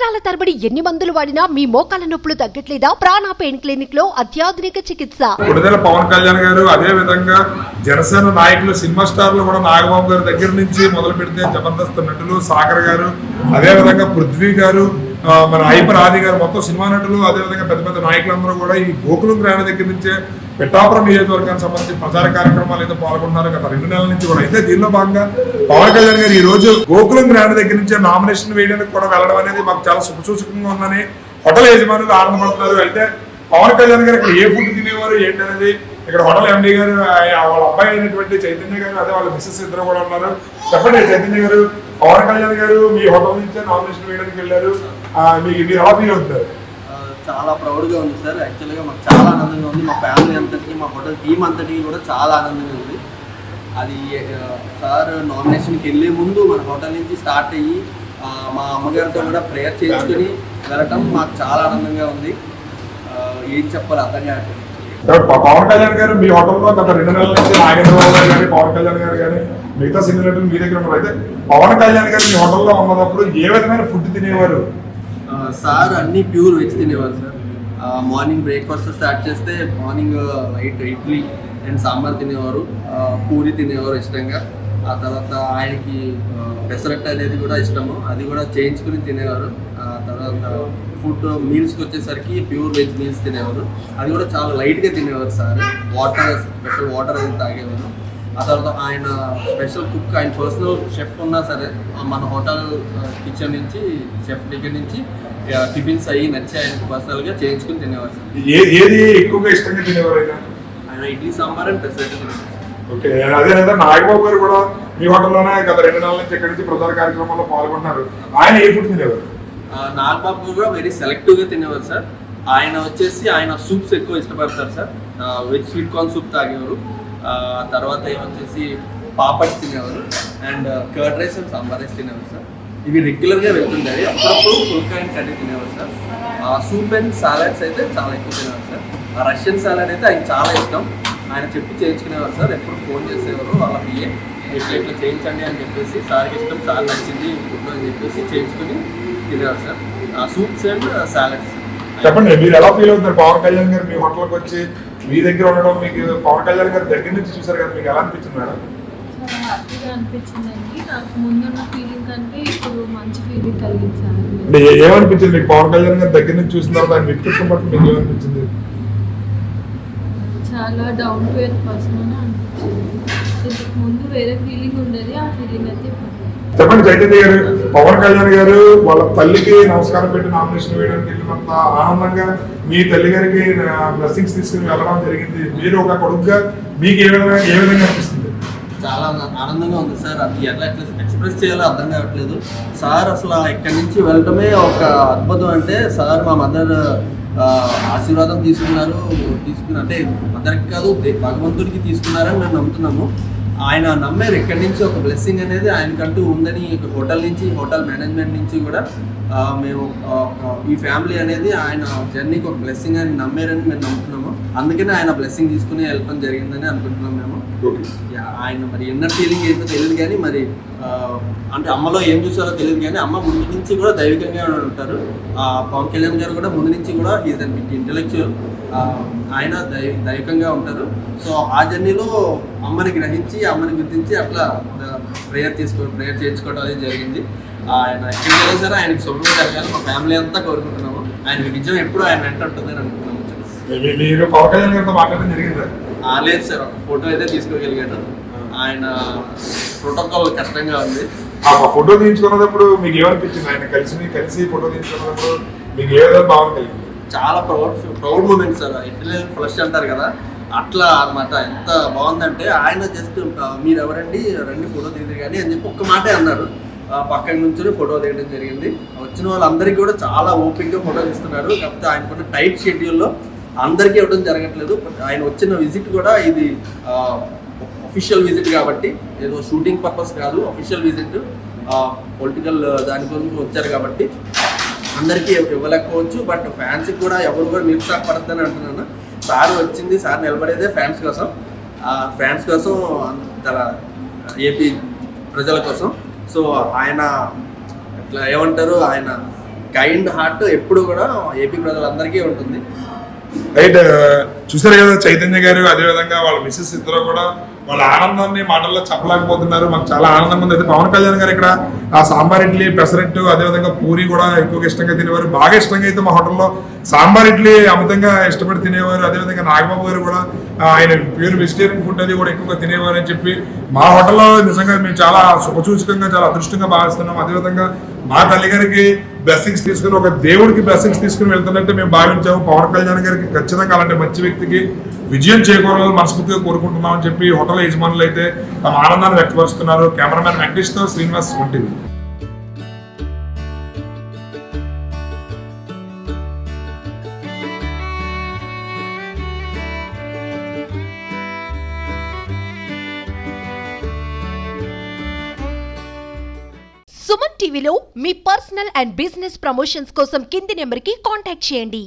సంవత్సరాల తరబడి ఎన్ని మందులు వాడినా మీ మోకాల నొప్పులు తగ్గట్లేదా? ప్రాణ పెయిన్ క్లినిక్లో అత్యాధునిక చికిత్స. విడుదల పవన్ కళ్యాణ్ గారు అదే విధంగా జనసేన నాయకులు సినిమా స్టార్లు కూడా నాగబాబు గారి దగ్గర నుంచి మొదలు పెడితే జబర్దస్త్ నటులు సాగర్ గారు అదే విధంగా పృథ్వీ గారు మన ఐపర్ ఆది గారు మొత్తం సినిమా నటులు అదే విధంగా పెద్ద పెద్ద నాయకులందరూ కూడా ఈ గోకులం గ్రామ దగ్గర నుంచే పిఠాపురం నియోజకవర్గానికి సంబంధించి ప్రచార కార్యక్రమాలు అయితే పాల్గొన్నారు గత రెండు నెలల నుంచి కూడా. అయితే దీనిలో భాగంగా పవన్ కళ్యాణ్ గారు ఈ రోజు గోకులం గ్రాండ్ దగ్గర నుంచే నామినేషన్ వేయడానికి కూడా వెళ్ళడం అనేది మాకు చాలా శుభసూచకంగా ఉందని హోటల్ యజమానులు ఆనందపడుతున్నారు. అయితే పవన్ కళ్యాణ్ గారు ఇక్కడ ఏ ఫుడ్ తినేవారు ఏంటి అనేది ఇక్కడ హోటల్ ఎండీ గారు వాళ్ళ అబ్బాయి అయినటువంటి చైతన్య గారు అదే వాళ్ళ మిస్సెస్ ఇద్దరు కూడా ఉన్నారు. చెప్పండి చైతన్య గారు? పవన్ కళ్యాణ్ గారు మీ హోటల్ నుంచే నామినేషన్ వేయడానికి వెళ్ళారు. మీకు మీరు ఎలా ఫీల్ అవుతారు చాలా ప్రౌడ్గా ఉంది సార్. యాక్చువల్గా మాకు చాలా ఆనందంగా ఉంది. మా ఫ్యామిలీ అంతటికి మా హోటల్ టీం అంతటికి కూడా చాలా ఆనందంగా ఉంది. అది సార్ నామినేషన్కి వెళ్ళే ముందు మన హోటల్ నుంచి స్టార్ట్ అయ్యి మా అమ్మగారితో కూడా ప్రేయర్ చేసుకుని వెళ్ళటం మాకు చాలా ఆనందంగా ఉంది. ఏం చెప్పాలి అర్థం కావట్లేదు. పవన్ కళ్యాణ్ గారు మీ హోటల్లో గత రెండు నెలల నుంచి గారు కానీ పవన్ కళ్యాణ్ గారు కానీ మిగతా సినీ నటులు మీ దగ్గర ఉన్నారు. అయితే పవన్ కళ్యాణ్ గారు మీ హోటల్లో ఉన్నప్పుడు ఏ విధమైన ఫుడ్ తినేవారు? సార్ అన్ని ప్యూర్ వెజ్ తినేవారు సార్. మార్నింగ్ బ్రేక్ఫాస్ట్ స్టార్ట్ చేస్తే morning night idli and sambar తినేవారు. పూరి తినేవారు ఇష్టంగా. ఆ తర్వాత ఆయనకి పెసరట్ట అనేది కూడా ఇష్టము. అది కూడా చేయించుకుని తినేవారు. ఆ తర్వాత ఫుడ్ మీల్స్కి వచ్చేసరికి ప్యూర్ వెజ్ మీల్స్ తినేవారు. అది కూడా చాలా లైట్గా తినేవారు సార్. వాటర్ స్పెషల్ వాటర్ అది తాగేవారు. ఆ తర్వాత ఆయన స్పెషల్ కుక్ ఆయన పర్సనల్ షెఫ్ ఉన్నా సరే మన హోటల్ కిచెన్ నుంచి షెఫ్ దగ్గర నుంచి టిఫిన్స్ అయ్యి నచ్చి ఆయనకు పర్సనల్గా చేయించుకుని తినేవారు ఏది ఎక్కువగా ఇష్టంగా తినేవారు ఆయన? ఆయన ఇడ్లీ సాంబార్ అండ్ తినేవారు ఓకే అదే నాగబాబు గారు కూడా మీ హోటల్లోనే గత రెండు నెలల నుంచి ఇక్కడి నుంచి ప్రచార కార్యక్రమంలో పాల్గొంటున్నారు. ఆయన ఏ ఫుడ్ తినేవారు? నాగబాబు కూడా వెరీ సెలెక్టివ్గా తినేవారు సార్. ఆయన వచ్చేసి ఆయన సూప్స్ ఎక్కువ ఇష్టపడతారు sir. Veg sweet corn soup తాగేవారు. తర్వాత ఏమొచ్చేసి పాపడ్ తినేవారు. And curd rice and sambar rice తినేవారు సార్. ఇవి రెగ్యులర్గా వెళ్తుంటాయి. అప్పుడప్పుడు పుల్కా అండ్ కర్రీ తినేవారు సార్. ఆ సూప్ అండ్ సాలాడ్స్ అయితే చాలా ఎక్కువ తినేవారు సార్. ఆ రష్యన్ సాలడ్ అయితే ఆయన చాలా ఇష్టం. ఆయన చెప్పి చేయించుకునేవారు సార్. ఎప్పుడు ఫోన్ చేసేవారు వాళ్ళ పిఏ ఇట్లా ఇట్లా చేయించండి అని చెప్పేసి సార్కి ఇష్టం సార్ నచ్చింది ఫుడ్ అని చెప్పేసి చేయించుకుని తినేవారు సార్. ఆ సూప్స్ అండ్ సాలడ్స్. చెప్పండి మీరు ఎలా ఫీల్ అవుతారు పవన్ కళ్యాణ్ గారు మీ హోటల్కి వచ్చి మీ దగ్గర ఉండడం మీకు పవన్ కళ్యాణ్ గారు దగ్గర నుంచి చూసారు కదా మీకు ఎలా అనిపించింది మేడం? చాలా హ్యాపీగా అనిపించిందండి. నాకు ముందున్న ఫీలింగ్ కంటే ఇప్పుడు మంచి ఫీలింగ్ కలిగించారు. అంటే ఏ- ఏమనిపించింది మీకు? పవన్ కళ్యాణ్ గారు దగ్గర నుంచి చూసిన తర్వాత ఆయన వ్యక్తిత్వం పట్ల మీకు ఏమనిపించింది? చాలా డౌన్ టు ఎర్త్ పర్సన్ అని అనిపించింది. ఇంతకు ముందు వేరే ఫీలింగ్ ఉండేది ఆ ఫీలింగ్ అయితే ఇప్పుడు. చెప్పండి చైతన్య గారు. పవన్ కళ్యాణ్ గారు వాళ్ళ తల్లికి నమస్కారం పెట్టి నామినేషన్ వేయడానికి వెళ్ళినంత ఆనందంగా మీ తల్లి గారికి బ్లెస్సింగ్స్ తీసుకుని వెళ్ళడం జరిగింది. మీరు ఒక కొడుకుగా మీకు ఏ విధంగా ఏ విధంగా అనిపిస్తుంది? చాలా ఆనందంగా ఉంది సార్. అది ఎలా ఎట్లా ఎక్స్ప్రెస్ చేయాలో అర్థం కావట్లేదు. సార్ అసలు ఇక్కడి నుంచి వెళ్ళటమే ఒక అద్భుతం అంటే సార్ మా మదర్ ఆశీర్వాదం తీసుకున్నారు. తీసుకున్న అంటే మదర్కి కాదు భగవంతుడికి తీసుకున్నారని మేము నమ్ముతున్నాము. ఆయన నమ్మారు. ఇక్కడి నుంచి ఒక బ్లెస్సింగ్ అనేది ఆయనకంటూ ఉందని హోటల్ నుంచి హోటల్ మేనేజ్మెంట్ నుంచి కూడా మేము ఈ ఫ్యామిలీ అనేది ఆయన జర్నీకి ఒక బ్లెస్సింగ్ అని నమ్మారని మేము నమ్ముతున్నాము. అందుకనే ఆయన బ్లెస్సింగ్ తీసుకుని వెళ్ళడం జరిగిందని అనుకుంటున్నాం మేము. ఆయన మరి ఎన్నర్ ఫీలింగ్ ఏంటో తెలియదు కానీ మరి అంటే అమ్మలో ఏం చూసారో తెలియదు కానీ అమ్మ ముందు నుంచి కూడా దైవికంగా ఉంటారు. ఆ, పవన్ కళ్యాణ్ గారు కూడా ముందు నుంచి కూడా ఈజ్ అన్ ఇంటలెక్చువల్ ఆయన దై దైవికంగా ఉంటారు. సో ఆ జర్నీలో అమ్మని గ్రహించి అమ్మని గుర్తించి అట్లా ప్రేయర్ తీసుకో ప్రేయర్ చేయించుకోవడం అనేది జరిగింది. ఆయన వెళ్ళినా సరే ఆయనకి శుభ్రం జరగాలి మా ఫ్యామిలీ అంతా కోరుకుంటున్నాము. ఆయన విజయం ఎప్పుడు ఆయన వెంట ఉంటుందని అనుకుంటున్నాము. మీరు పవన్ కళ్యాణ్ గారితో మాట్లాడడం జరిగిందా ఆ, లేదు సార్ ఒక ఫోటో అయితే తీసుకోగలిగాను. ఆయన ప్రోటోకాల్ కష్టంగా ఉంది. ఆ ఫోటో తీయించుకున్నప్పుడు మీకు ఏమనిపించింది? ఆయన కలిసి కలిసి ఫోటో తీయించుకున్నప్పుడు మీకు ఏ విధంగా కలిగింది. చాలా proud proud moment sir. Internal flush అంటారు కదా. అట్లా అన్నమాట. ఎంత బాగుందంటే ఆయన జస్ట్ మీరు ఎవరండి రండి ఫోటో దిగుతారు కానీ అని చెప్పి ఒక్క మాటే అన్నారు. పక్కన నుంచి ఫోటో దిగడం జరిగింది. వచ్చిన వాళ్ళందరికీ కూడా చాలా ఓపిక్గా ఫోటో తీస్తున్నారు కాకపోతే ఆయనకున్న టైట్ షెడ్యూల్లో అందరికీ ఇవ్వడం జరగట్లేదు. ఆయన వచ్చిన విజిట్ కూడా ఇది అఫీషియల్ విజిట్ కాబట్టి ఏదో షూటింగ్ పర్పస్ కాదు అఫీషియల్ విజిట్ పొలిటికల్ దాని గురించి వచ్చారు కాబట్టి అందరికీ ఇవ్వలేకపోవచ్చు. బట్ ఫ్యాన్స్కి కూడా ఎవరు కూడా నిరుత్సాహపడద్దని అంటున్నాను. సార్ వచ్చింది సార్ నిలబడేదే ఫ్యాన్స్ కోసం. ఆ ఫ్యాన్స్ కోసం అంత ఏపీ ప్రజల కోసం. సో ఆయన ఇట్లా ఏమంటారు ఆయన కైండ్ హార్ట్ ఎప్పుడు కూడా ఏపీ ప్రజలందరికీ ఉంటుంది. రైట్ చూసారు కదా చైతన్య గారు అదే విధంగా వాళ్ళ మిస్సెస్ ఇద్దరు కూడా వాళ్ళ ఆనందాన్ని మాటల్లో చెప్పలేకపోతున్నారు. మాకు చాలా ఆనందంగా ఉంది. అయితే పవన్ కళ్యాణ్ గారు ఇక్కడ ఆ సాంబార్ ఇడ్లీ పెసరట్టు అదే విధంగా పూరి కూడా ఎక్కువగా ఇష్టంగా తినేవారు. బాగా ఇష్టంగా అయితే మా హోటల్లో సాంబార్ ఇడ్లీ అమితంగా ఇష్టపడి తినేవారు. అదేవిధంగా నాగబాబు గారు కూడా ఆయన ప్యూర్ వెజిటేరియన్ ఫుడ్ అది కూడా ఎక్కువగా తినేవారు అని చెప్పి మా హోటల్లో నిజంగా మేము చాలా శుభసూచకంగా చాలా అదృష్టంగా భావిస్తున్నాం. అదేవిధంగా మా తల్లిగారికి బ్లెస్సింగ్స్ తీసుకుని ఒక దేవుడికి బ్లెస్సింగ్స్ తీసుకుని వెళ్తున్నట్టు మేము భావించాము. పవన్ కళ్యాణ్ గారికి ఖచ్చితంగా అలాంటి మంచి వ్యక్తికి విజయం చేకూరాలని మనస్ఫూర్తిగా కోరుకుంటున్నామని చెప్పి హోటల్ యజమానులు అయితే తమ ఆనందాన్ని వ్యక్తపరుస్తున్నారు. కెమెరామెన్ వెంకటేష్తో శ్రీనివాస్ ఉంటుంది సుమన్ టీవీలో మీ పర్సనల్ అండ్ బిజినెస్ ప్రమోషన్స్ కోసం కింది నెంబర్కి కాంటాక్ట్ చేయండి.